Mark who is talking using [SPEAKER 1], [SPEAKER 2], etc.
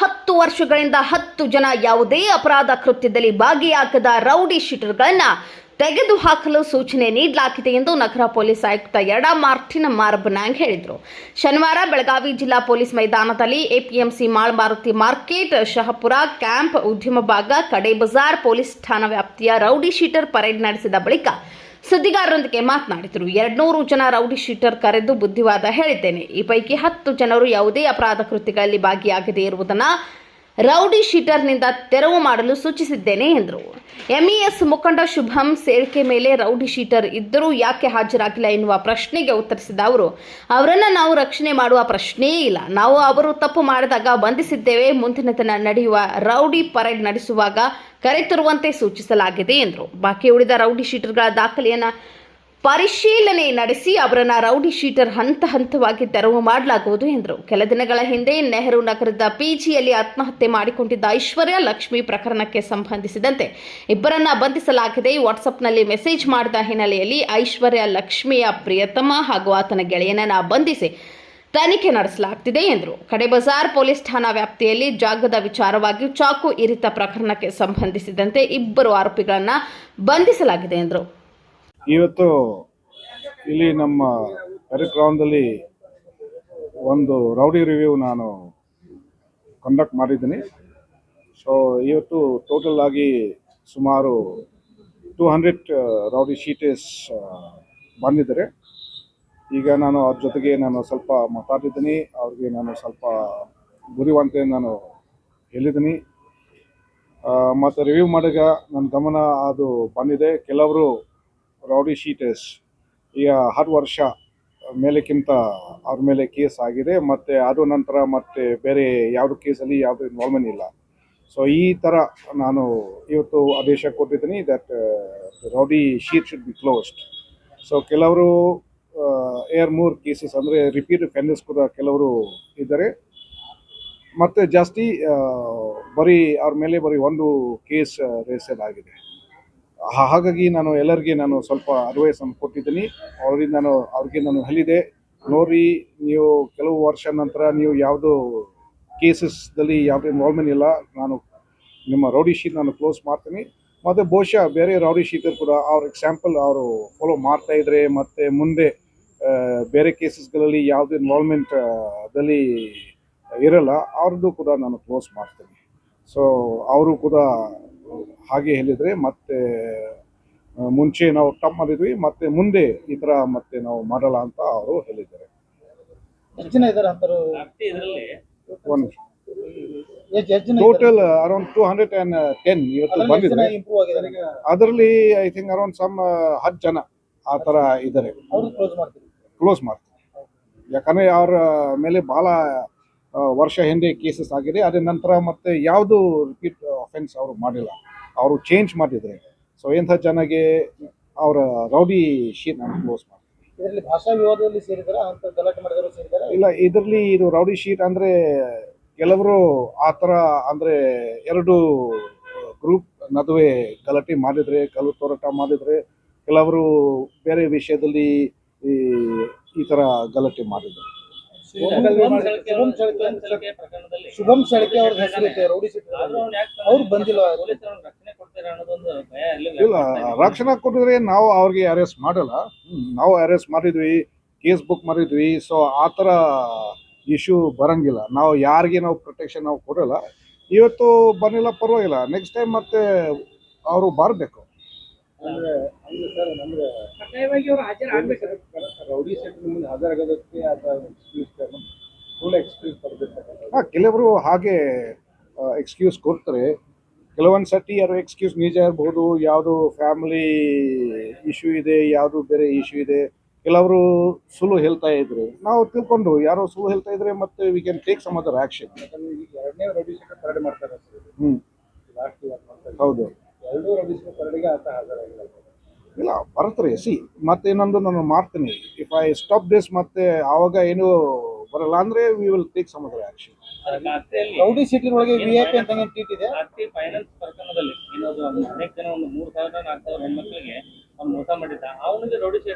[SPEAKER 1] ಹತ್ತು ವರ್ಷಗಳಿಂದ ಹತ್ತು ಜನ ಯಾವುದೇ ಅಪರಾಧ ಕೃತ್ಯದಲ್ಲಿ ಭಾಗಿಯಾಗದ ರೌಡಿ ಶೀಟರ್ಗಳನ್ನು ತೆಗೆದುಹಾಕಲು ಸೂಚನೆ ನೀಡಲಾಗಿದೆ ಎಂದು ನಗರ ಪೊಲೀಸ್ ಆಯುಕ್ತ ಯಡಾ ಮಾರ್ಟಿನ್ ಮಾರ್ಬನಾಂಗ್ ಹೇಳಿದರು ಶನಿವಾರ ಬೆಳಗಾವಿ ಜಿಲ್ಲಾ ಪೊಲೀಸ್ ಮೈದಾನದಲ್ಲಿ ಎಪಿಎಂಸಿ ಮಾಳ್ ಮಾರುತಿ ಮಾರ್ಕೆಟ್ ಶಹಪುರ ಕ್ಯಾಂಪ್ ಉದ್ಯಮ ಭಾಗ ಕಡೆ ಬಜಾರ್ ಪೊಲೀಸ್ ಠಾಣಾ ವ್ಯಾಪ್ತಿಯ ರೌಡಿ ಶೀಟರ್ ಪರೇಡ್ ನಡೆಸಿದ ಬಳಿಕ ಸುದ್ದಿಗಾರರೊಂದಿಗೆ ಮಾತನಾಡಿದರು ಎರಡ್ನೂರು ಜನ ರೌಡಿ ಶೀಟರ್ ಕರೆದು ಬುದ್ಧಿವಾದ ಹೇಳಿದ್ದೇನೆ ಈ ಪೈಕಿ ಹತ್ತು ಜನರು ಯಾವುದೇ ಅಪರಾಧ ಕೃತ್ಯಗಳಲ್ಲಿ ಭಾಗಿಯಾಗದೇ ಇರುವುದನ್ನು ರೌಡಿ ಶೀಟರ್ನಿಂದ ತೆರವು ಮಾಡಲು ಸೂಚಿಸಿದ್ದೇನೆ ಎಂದರು ಎಂಇಎಸ್ e ಮುಖಂಡ ಶುಭಂ ಸೇರ್ಕೆ ಮೇಲೆ ರೌಡಿ ಶೀಟರ್ ಇದ್ದರೂ ಯಾಕೆ ಹಾಜರಾಗಿಲ್ಲ ಎನ್ನುವ ಪ್ರಶ್ನೆಗೆ ಉತ್ತರಿಸಿದ ಅವರು ಅವರನ್ನು ನಾವು ರಕ್ಷಣೆ ಮಾಡುವ ಪ್ರಶ್ನೆಯೇ ಇಲ್ಲ ನಾವು ಅವರು ತಪ್ಪು ಮಾಡಿದಾಗ ಬಂಧಿಸಿದ್ದೇವೆ ಮುಂದಿನ ದಿನ ನಡೆಯುವ ರೌಡಿ ಪರೇಡ್ ನಡೆಸುವಾಗ ಕರೆತರುವಂತೆ ಸೂಚಿಸಲಾಗಿದೆ ಎಂದರು ಬಾಕಿ ಉಳಿದ ರೌಡಿ ಶೀಟರ್ಗಳ ದಾಖಲೆಯನ್ನು ಪರಿಶೀಲನೆ ನಡೆಸಿ ಅವರನ್ನು ರೌಡಿ ಶೀಟರ್ ಹಂತ ಹಂತವಾಗಿ ತೆರವು ಮಾಡಲಾಗುವುದು ಎಂದರು ಕೆಲ ದಿನಗಳ ಹಿಂದೆ ನೆಹರು ನಗರದ ಪಿಜಿಯಲ್ಲಿ ಆತ್ಮಹತ್ಯೆ ಮಾಡಿಕೊಂಡಿದ್ದ ಐಶ್ವರ್ಯ ಲಕ್ಷ್ಮಿ ಪ್ರಕರಣಕ್ಕೆ ಸಂಬಂಧಿಸಿದಂತೆ ಇಬ್ಬರನ್ನ ಬಂಧಿಸಲಾಗಿದೆ ವಾಟ್ಸಪ್ನಲ್ಲಿ ಮೆಸೇಜ್ ಮಾಡಿದ ಹಿನ್ನೆಲೆಯಲ್ಲಿ ಐಶ್ವರ್ಯ ಲಕ್ಷ್ಮಿಯ ಪ್ರಿಯತಮ ಹಾಗೂ ಆತನ ಗೆಳೆಯನನ್ನ ಬಂಧಿಸಿ ತನಿಖೆ ನಡೆಸಲಾಗ್ತಿದೆ ಎಂದರು ಕಡೆಬಜಾರ್ ಪೊಲೀಸ್ ಠಾಣಾ ವ್ಯಾಪ್ತಿಯಲ್ಲಿ ಜಾಗದ ವಿಚಾರವಾಗಿ ಚಾಕು ಇರಿತ ಪ್ರಕರಣಕ್ಕೆ ಸಂಬಂಧಿಸಿದಂತೆ ಇಬ್ಬರು ಆರೋಪಿಗಳನ್ನು
[SPEAKER 2] ಬಂಧಿಸಲಾಗಿದೆ ಎಂದರು ಇವತ್ತು ಇಲ್ಲಿ ನಮ್ಮ ಕಾರ್ಯಕ್ರಮದಲ್ಲಿ ಒಂದು ರೌಡಿ ರಿವ್ಯೂ ನಾನು ಕಂಡಕ್ಟ್ ಮಾಡಿದ್ದೀನಿ ಸೊ ಇವತ್ತು ಟೋಟಲ್ ಆಗಿ ಸುಮಾರು ಟೂ ಹಂಡ್ರೆಡ್ ರೌಡಿ ಶೀಟೇಸ್ ಬಂದಿದ್ದಾರೆ ಈಗ ನಾನು ಅವ್ರ ಜೊತೆಗೆ ನಾನು ಸ್ವಲ್ಪ ಮಾತಾಡಿದ್ದೀನಿ ಅವ್ರಿಗೆ ನಾನು ಸ್ವಲ್ಪ ಗುರಿವಂತೆ ನಾನು ಹೇಳಿದ್ದೀನಿ ಮತ್ತು ರಿವ್ಯೂ ಮಾಡಿದಾಗ ನನ್ನ ಗಮನ ಅದು ಬಂದಿದೆ ಕೆಲವರು ರೌಡಿ ಶೀಟೆಸ್ ಈಗ ಹತ್ತು ವರ್ಷ ಮೇಲೆಕ್ಕಿಂತ ಅವ್ರ ಮೇಲೆ ಕೇಸ್ ಆಗಿದೆ ಮತ್ತು ಅದು ನಂತರ ಮತ್ತೆ ಬೇರೆ ಯಾವುದು ಕೇಸಲ್ಲಿ ಯಾವುದು ಇನ್ವಾಲ್ವ್ಮೆಂಟ್ ಇಲ್ಲ ಸೊ ಈ ಥರ ನಾನು ಇವತ್ತು ಆದೇಶ ಕೊಟ್ಟಿದ್ದೀನಿ that uh, rowdy sheet should be closed so ಕೆಲವರು ಏರ್ ಮೂರ್ ಕೇಸಸ್ ಅಂದರೆ ರಿಪೀಟ್ ಫೆಂಡರ್ಸ್ ಕೂಡ ಕೆಲವರು ಇದ್ದಾರೆ ಮತ್ತು ಜಾಸ್ತಿ ಬರೀ ಅವ್ರ ಮೇಲೆ ಬರೀ ಒಂದು ಕೇಸ್ ರೇಸಲ್ uh, ಆಗಿದೆ ಹಾಗಾಗಿ ನಾನು ಎಲ್ಲರಿಗೆ ನಾನು ಸ್ವಲ್ಪ ಅಡ್ವೈಸ್ ಅನ್ನು ಕೊಟ್ಟಿದ್ದೀನಿ ಅವ್ರಿಗೆ ನಾನು ಅವ್ರಿಗೆ ನಾನು ಹೇಳಿದೆ ನೋಡಿ ನೀವು ಕೆಲವು ವರ್ಷ ನಂತರ ನೀವು ಯಾವುದು ಕೇಸಸ್ದಲ್ಲಿ ಯಾವುದು ಇನ್ವಾಲ್ವ್ಮೆಂಟ್ ಇಲ್ಲ ನಾನು ನಿಮ್ಮ ರೌಡಿ ಶೀಟ್ ನಾನು ಕ್ಲೋಸ್ ಮಾಡ್ತೀನಿ ಮತ್ತು ಬಹುಶಃ ಬೇರೆ ರೌಡಿ ಶೀಟರ್ ಕೂಡ ಅವ್ರ ಎಕ್ಸಾಂಪಲ್ ಅವರು ಫಾಲೋ ಮಾಡ್ತಾ ಇದ್ರೆ ಮತ್ತು ಮುಂದೆ ಬೇರೆ ಕೇಸಸ್ಗಳಲ್ಲಿ ಯಾವುದು ಇನ್ವಾಲ್ವ್ಮೆಂಟಲ್ಲಿ ಇರಲ್ಲ ಅವ್ರದ್ದು ಕೂಡ ನಾನು ಕ್ಲೋಸ್ ಮಾಡ್ತೀನಿ ಸೊ ಅವರು ಕೂಡ ಹಾಗೆ ಹೇಳಿದ್ರೆ ಮತ್ತೆ ಮುಂಚೆ ನಾವು ತಮ್ಮದಿದ್ವಿ ಮತ್ತೆ ಮುಂದೆ ಈ ತರ ಮತ್ತೆ ನಾವು ಮಾಡಲ್ಲ ಅಂತ ಅವರು ಹೇಳಿದ್ದಾರೆ ಎಷ್ಟು total around two hundred and ten ಇವತ್ತು ಬಂದಿದೆ ಅದರಲ್ಲಿ ಐ ಥಿಂಕ್ ಅರೌಂಡ್ ಸಮ್ ಹತ್ತು ಜನ ಆ ಥರ ಇದ್ದಾರೆ ಕ್ಲೋಸ್ ಮಾಡ್ತೀವಿ ಯಾಕಂದ್ರೆ ಅವ್ರ ಮೇಲೆ ಭಾಳ ವರ್ಷ ಹಿಂದೆ ಕೇಸಸ್ ಆಗಿದೆ ಅದೇ ನಂತರ ಮತ್ತೆ ಯಾವುದು ರಿಪೀಟ್ ಅಫೆನ್ಸ್ ಅವರು ಮಾಡಿಲ್ಲ ಅವರು ಚೇಂಜ್ ಮಾಡಿದರೆ ಸೊ ಎಂಥ ಜನಗೆ ಅವರ ರೌಡಿ ಶೀಟ್ ನಾನು ಕ್ಲೋಸ್ ಮಾಡ್ತೀನಿ ಭಾಷಾ ವಿವಾದದಲ್ಲಿ ಅಂತ ಇಲ್ಲ ಇದರಲ್ಲಿ ಇದು ರೌಡಿ ಶೀಟ್ ಅಂದರೆ ಕೆಲವರು ಆ ಥರ ಅಂದರೆ ಎರಡು ಗ್ರೂಪ್ ನದುವೆ ಗಲಾಟೆ ಮಾಡಿದರೆ ಕಲ್ಲು ತೋರಾಟ ಮಾಡಿದರೆ ಕೆಲವರು ಬೇರೆ ವಿಷಯದಲ್ಲಿ ಈ ಈ ಥರ ಗಲಾಟೆ ಮಾಡಿದರು ಶುಭಂ ಸಳಿಕೆ ಅವ್ರ ಅವ್ರು ಬಂದಿಲ್ಲ ಇಲ್ಲ ರಕ್ಷಣೆ ಕೊಟ್ಟಿದ್ರೆ ನಾವು ಅವ್ರಿಗೆ ಅರೆಸ್ಟ್ ಮಾಡಲ್ಲ ನಾವು ಅರೆಸ್ಟ್ ಮಾಡಿದ್ವಿ ಕೇಸ್ ಬುಕ್ ಮಾಡಿದ್ವಿ ಸೊ ಆ ತರ ಇಶ್ಯೂ ಬರಂಗಿಲ್ಲ ನಾವು ಯಾರಿಗೆ ನಾವು ಪ್ರೊಟೆಕ್ಷನ್ ನಾವು ಕೊಡಲ್ಲ ಇವತ್ತು ಬಂದಿಲ್ಲ ಪರವಾಗಿಲ್ಲ ನೆಕ್ಸ್ಟ್ ಟೈಮ್ ಮತ್ತೆ ಅವರು ಬರಬೇಕು ರೌಡಿ ಸೆಟ್ ಹಾಜರಾಗೋದಕ್ಕೆ ಅಥವಾ ಕೆಲವರು ಹಾಗೆ ಎಕ್ಸ್ಕ್ಯೂಸ್ ಕೊಡ್ತಾರೆ ಕೆಲವೊಂದು ಸತಿ ಯಾರು ಎಕ್ಸ್ಕ್ಯೂಸ್ ನಿಜ ಇರ್ಬೋದು ಯಾವುದು ಫ್ಯಾಮಿಲಿ ಇಶ್ಯೂ ಇದೆ ಯಾವುದು ಬೇರೆ ಇಶ್ಯೂ ಇದೆ ಕೆಲವರು ಸುಲು ಹೇಳ್ತಾ ಇದ್ರು ನಾವು ತಿಳ್ಕೊಂಡು ಯಾರೋ ಸುಳ್ಳು ಹೇಳ್ತಾ ಇದ್ರೆ ಮತ್ತೆ we can take some other action ಎರಡನೇ ರವಿಶಂಕರ್ ಕರಡಿ ಮಾಡ್ತಾರೆ ಹ್ಮ್ ಹೌದು ಎರಡನೇ ಕರಡಿಗೆ ಇಲ್ಲ ಬರ್ತಾರೆ ಸಿ ಮತ್ತೆ ಇನ್ನೊಂದು ನಾನು ಮಾಡ್ತೀನಿ ಇಫ್ ಐ ಸ್ಟಾಪ್ ದಿಸ್ ಮತ್ತೆ ಆವಾಗ ಏನು ಬರಲ್ಲ ಅಂದ್ರೆ we will take some other action rowdy ಶೀಟ್ಲಿನ ಒಳಗೆ ವಿ ಐ ಪಿ ಇದೆ ಜಾಸ್ತಿ ಫೈನಾನ್ಸ್ ಪ್ರಕರಣದಲ್ಲಿ ಇನ್ನೊಂದು ಅನೇಕ ಜನ ಒಂದು ಮೂರ್ ಸಾವಿರ ನಾಲ್ಕು ಸಾವಿರ ಹೆಣ್ಮಕ್ಳಿಗೆ ಅವ್ನು ಮೋಸ ಮಾಡಿದ್ದ ಅವನಿಗೆ ರೌಡಿ ಸೀಟ್